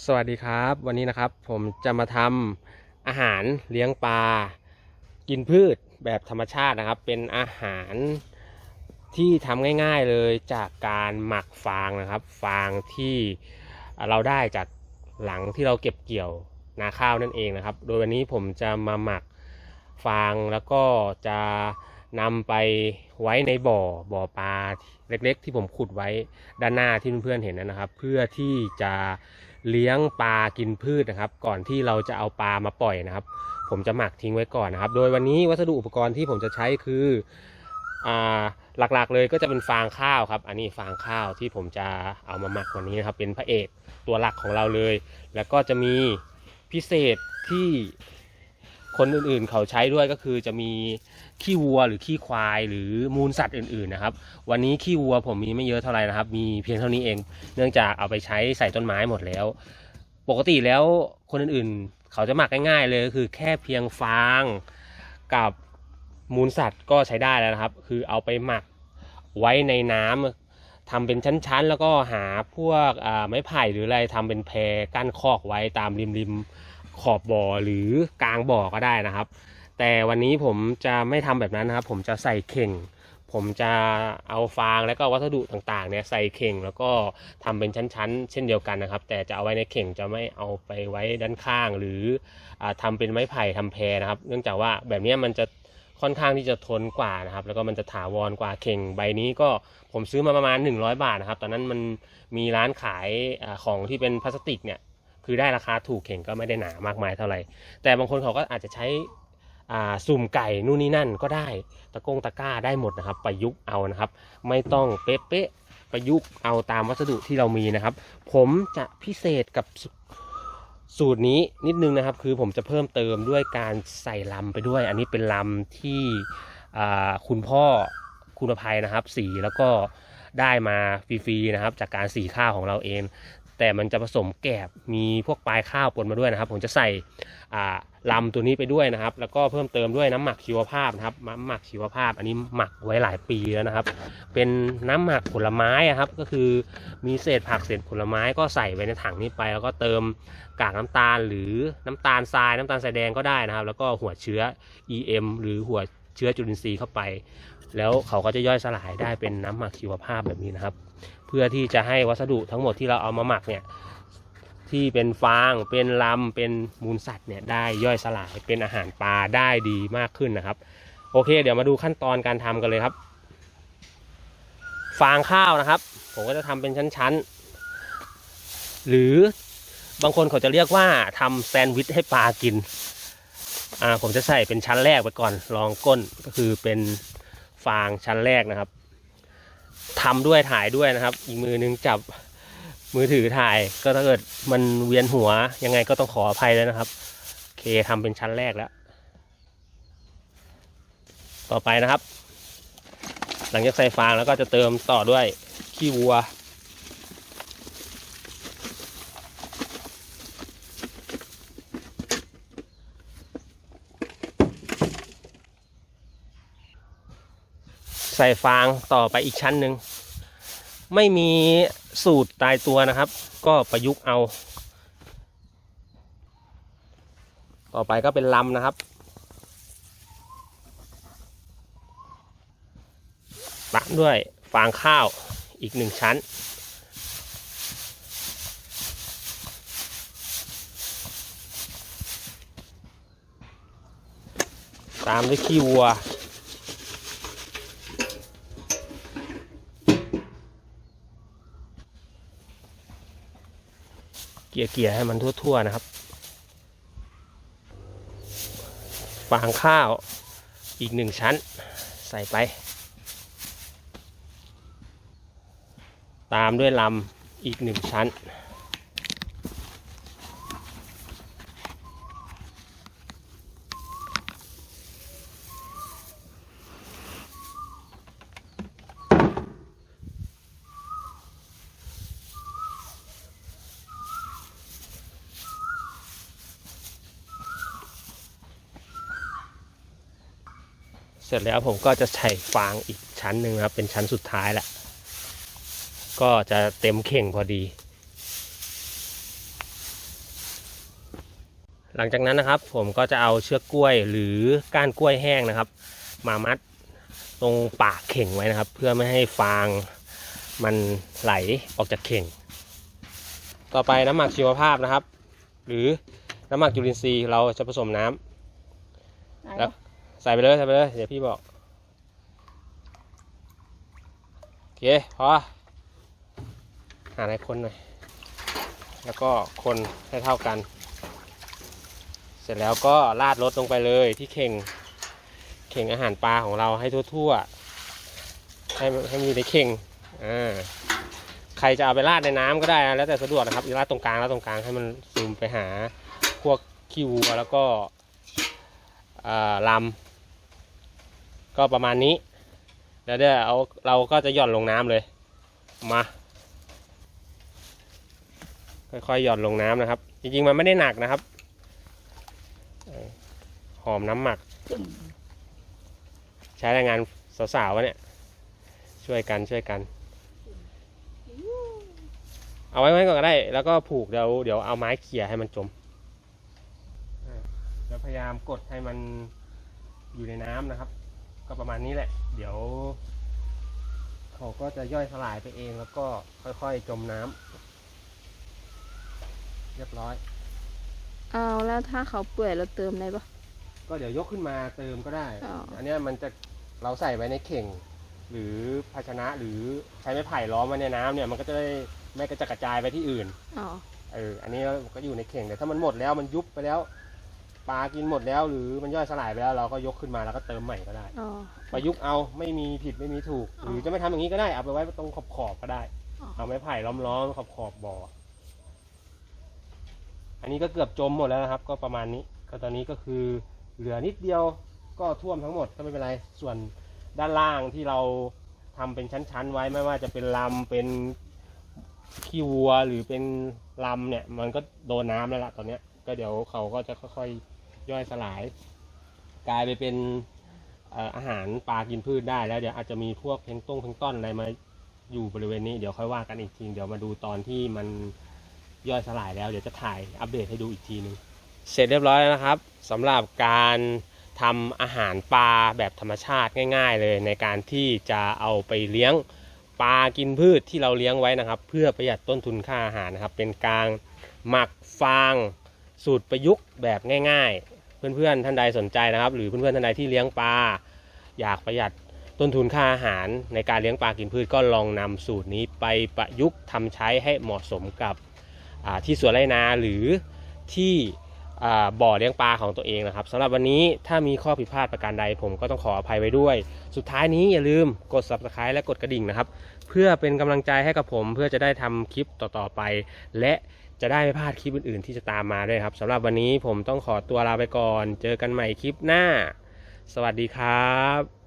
สวัสดีครับ วันนี้นะครับผมจะมาทำอาหารเลี้ยงปลา กินพืชแบบธรรมชาตินะครับ เป็นอาหารที่ทำง่าย ๆเลยจากการหมักฟางนะครับ ฟางที่เราได้จากหลังที่เราเก็บเกี่ยวนาข้าวนั่นเองนะครับ โดยวันนี้ผมจะมาหมักฟางแล้วก็จะนำไปไว้ในบ่อบ่อปลาเล็กๆ ที่ผมขุดไว้ด้านหน้าที่เพื่อนๆเห็นนะครับ เพื่อที่จะ เลี้ยงปลากินพืชนะครับ ก่อนที่เราจะเอาปลามาปล่อยนะครับ ผมจะหมักทิ้งไว้ก่อนนะครับ โดยวันนี้วัสดุอุปกรณ์ที่ผมจะใช้คืออ่าหลักๆเลยก็จะเป็นฟางข้าวครับ อันนี้ฟางข้าวที่ผมจะเอามาหมักวันนี้นะครับ เป็นพระเอกตัวหลักของเราเลย แล้วก็จะมีพิเศษที่ คนอื่นๆ เขาใช้ด้วยก็คือจะมีขี้วัวหรือขี้ควายหรือมูลสัตว์อื่นๆนะครับ วันนี้ขี้วัวผมมีไม่เยอะเท่าไหร่นะครับ มีเพียงเท่านี้เอง เนื่องจากเอาไปใช้ใส่ต้นไม้หมดแล้ว ปกติแล้วคนอื่นๆ เขาจะหมักง่ายๆ เลยก็คือแค่เพียงฟางกับมูลสัตว์ก็ใช้ได้แล้วนะครับ คือเอาไปหมักไว้ในน้ำทำเป็นชั้นๆ แล้วก็หาพวกไม้ไผ่หรืออะไรทำเป็นแพรกั้นคอกไว้ตามริมๆ ขอบบ่อหรือกลางบ่อก็ได้นะครับ แต่วันนี้ผมจะไม่ทำแบบนั้นนะครับ ผมจะใส่เข่ง ผมจะเอาฟางแล้วก็วัสดุต่างๆเนี่ยใส่เข่งแล้วก็ทำเป็นชั้นๆ เช่นเดียวกันนะครับ แต่จะเอาไว้ในเข่งจะไม่เอาไปไว้ด้านข้าง หรืออาทำเป็นไม้ไผ่ทำแพรนะครับ เนื่องจากว่าแบบนี้มันจะค่อนข้างที่จะทนกว่านะครับ แล้วก็มันจะถาวรกว่าเข่งใบนี้ก็ผมซื้อมาประมาณ 100 บาทนะครับ ตอนนั้นมันมีร้านขายของที่เป็นพลาสติกเนี่ย คือได้ราคาถูกเข่งก็ไม่ได้หนามากมายเท่าไหร่ แต่บางคนเขาก็อาจจะใช้สุ่มไก่นู่นนี่นั่นก็ได้ตะกงตะกร้าได้หมดนะครับ ประยุกต์เอานะครับ ไม่ต้องเป๊ะๆประยุกต์เอาตามวัสดุที่เรามีนะครับ ผมจะพิเศษกับสูตรนี้นิดนึงนะครับ คือผมจะเพิ่มเติมด้วยการใส่ลำไปด้วย อันนี้เป็นลำที่คุณพ่อคุณภัยนะครับ สีแล้วก็ได้มาฟรีๆนะครับ จากการสีข้าวของเราเอง แต่มันจะผสมแกบมีพวกปลายข้าวปนมาด้วยนะครับ ผมจะใส่ลำตัวนี้ไปด้วยนะครับ แล้วก็เพิ่มเติมด้วยน้ำหมักชีวภาพนะครับน้ำหมักชีวภาพ อันนี้หมักไว้หลายปีแล้วนะครับ เป็นน้ำหมักผลไม้อะครับ ก็คือมีเศษผักเศษผลไม้ก็ใส่ไว้ในถังนี้ไป แล้วก็เติมกากน้ำตาลหรือน้ำตาลทรายน้ำตาลทรายแดงก็ได้นะครับ แล้วก็หัวเชื้อ EM หรือหัว เชื้อจุลินทรีย์เข้าไป แล้วเขาก็จะย่อยสลายได้เป็นน้ำหมักชีวภาพแบบนี้นะครับ เพื่อที่จะให้วัสดุทั้งหมดที่เราเอามาหมักเนี่ยที่เป็นฟางเป็นลำเป็นมูลสัตว์เนี่ยได้ย่อยสลายเป็นอาหารปลาได้ดีมากขึ้นนะครับ โอเค เดี๋ยวมาดูขั้นตอนการทำกันเลยครับ ฟางข้าวนะครับ ผมก็จะทำเป็นชั้นๆ หรือบางคนเขาจะเรียกว่าทำแซนด์วิชให้ปลากิน อ่าผมจะใส่เป็นชั้นแรกไปก่อนรองก้นก็คือเป็นฟางชั้นแรกนะครับทำด้วยถ่ายด้วยนะครับ อีกมือนึงจับมือถือถ่ายก็ถ้าเกิดมันเวียนหัวยังไงก็ต้องขออภัยแล้วนะครับโอเคทำเป็นชั้นแรกแล้ว ต่อไปนะครับ หลังจากใส่ฟางแล้วก็จะเติมต่อด้วยขี้วัว ส่ฟางต่อไปอีกชั้นหนึ่งไม่มีสูตรตายตัวนะครับ ก็ประยุกต์เอา ต่อไปก็เป็นลำนะครับตามด้วยฟางข้าวอีกหนึ่งชั้น ตามด้วยขี้วัว เกี่ยเกี่ยให้มันทั่วๆนะครับ ฟางข้าวอีกหนึ่งชั้น ใส่ไป ตามด้วยลำอีกหนึ่งชั้น สร็จแล้วผมก็จะใส่ฟางอีกชั้นหนึ่งนะครับ เป็นชั้นสุดท้ายแหละ ก็จะเต็มเข่งพอดี หลังจากนั้นนะครับ ผมก็จะเอาเชือกกล้วยหรือก้านกล้วยแห้งนะครับ มามัดตรงปากเข่งไว้นะครับ เพื่อไม่ให้ฟางมันไหลออกจากเข่ง ต่อไปน้ำหมักชีวภาพนะครับ หรือน้ำหมักจุลินทรีย์เราจะผสมน้ำแล้ว ใส่ไปเลยใส่ไปเลย เดี๋ยวพี่บอก โอเคพอหาอะไรคนหน่อย แล้วก็คนให้เท่ากัน เสร็จแล้วก็ราดรสลงไปเลยที่เข่ง เข่งอาหารปลาของเราให้ทั่วๆ ให้มันให้มันอยู่ในเข่ง อ่า ใครจะเอาไปราดในน้ำก็ได้นะแล้วแต่สะดวกนะครับราดตรงกลางราดตรงกลางให้มันซึมไปหาพวกขี้วัวแล้วก็อ่าลำ ก็ประมาณนี้แล้วเดี๋ยวเอาเราก็จะหย่อนลงน้ำเลยมา ค่อยๆหย่อนลงน้ำนะครับ จริงๆมันไม่ได้หนักนะครับ หอมน้ำหมัก ใช้แรงงานสาวๆวะเนี่ย ช่วยกันช่วยกัน เอาไว้ไว้ก่อนก็ได้ แล้วก็ผูกเดี๋ยวเดี๋ยวเอาไม้เขี่ยให้มันจมแล้วพยายามกดให้มันอยู่ในน้ำนะครับ ก็ประมาณนี้แหละ เดี๋ยวเขาก็จะย่อยสลายไปเองแล้วก็ค่อยๆจมน้ำเรียบร้อย เอาแล้วถ้าเขาเปื่อยเราเติมได้ปะ ก็เดี๋ยวยกขึ้นมาเติมก็ได้ อ๋ออั อันเนี้ยมันจะเราใส่ไว้ในเข่ง หรือภาชนะหรือใช้ไม้ไผ่ล้อมไว้ในน้ำเนี่ยมันก็จะได้ไม่กระจัดกระจายไปที่อื่น อ๋อ เออ อันนี้ก็อยู่ในเข่งแต่ถ้ามันหมดแล้วมันยุบไปแล้ว ปลากินหมดแล้ว หรือมันย่อยสลายไปแล้วเราก็ยกขึ้นมาแล้วก็เติมใหม่ก็ได้ อ๋อ ประยุกต์เอาไม่มีผิดไม่มีถูก อ๋อหรือจะไม่ทำอย่างนี้ก็ได้เอาไปไว้ตรงขอบขอบๆก็ได้ อ๋อ เอาไม้ไผ่ล้อมๆขอบขอบๆบ่ออันนี้ก็เกือบจมหมดแล้วนะครับ ก็ประมาณนี้ก็ตอนนี้ก็คือเหลือนิดเดียวก็ท่วมทั้งหมดก็ไม่เป็นไรส่วนด้านล่างที่เราทำเป็นชั้นๆไว้ไม่ว่าจะเป็นลำเป็นขี้วัวหรือเป็นลำเนี่ย มันก็โดนน้ำแล้วล่ะตอนเนี้ยก็เดี๋ยวเขาก็จะค่อยๆ ย่อยสลาย กลายไปเป็นอาหารปลากินพืชได้แล้วเดี๋ยวอาจจะมีพวกเพลงต้งเพลงต้อนอะไรมาอยู่บริเวณนี้เดี๋ยวค่อยว่ากันอีกทีเดี๋ยวมาดูตอนที่มันย่อยสลายแล้วเดี๋ยวจะถ่ายอัปเดตให้ดูอีกทีนึงเสร็จเรียบร้อยแล้วนะครับสำหรับการทำอาหารปลาแบบธรรมชาติง่าย ๆ เลยในการที่จะเอาไปเลี้ยงปลากินพืชที่เราเลี้ยงไว้นะครับ เพื่อประหยัดต้นทุนค่าอาหารนะครับ เป็นการหมักฟางสูตรประยุกต์แบบง่าย ๆ เพื่อนๆท่านใดสนใจนะครับ หรือเพื่อนๆท่านใดที่เลี้ยงปลาอยากประหยัดต้นทุนค่าอาหารในการเลี้ยงปลากินพืชก็ลองนำสูตรนี้ไปประยุกต์ทำใช้ให้เหมาะสมกับที่สวนไรนาหรือที่บ่อเลี้ยงปลาของตัวเองนะครับสำหรับวันนี้ถ้ามีข้อผิดพลาดประการใดผมก็ต้องขออภัยไว้ด้วย สุดท้ายนี้อย่าลืมกด subscribe และกดกระดิ่งนะครับ เพื่อเป็นกำลังใจให้กับผมเพื่อจะได้ทำคลิปต่อๆไป และ จะได้ไม่พลาดคลิปอื่นๆ ที่จะตามมาด้วยครับสำหรับวันนี้ผมต้องขอตัวลาไปก่อน เจอกันใหม่คลิปหน้า สวัสดีครับ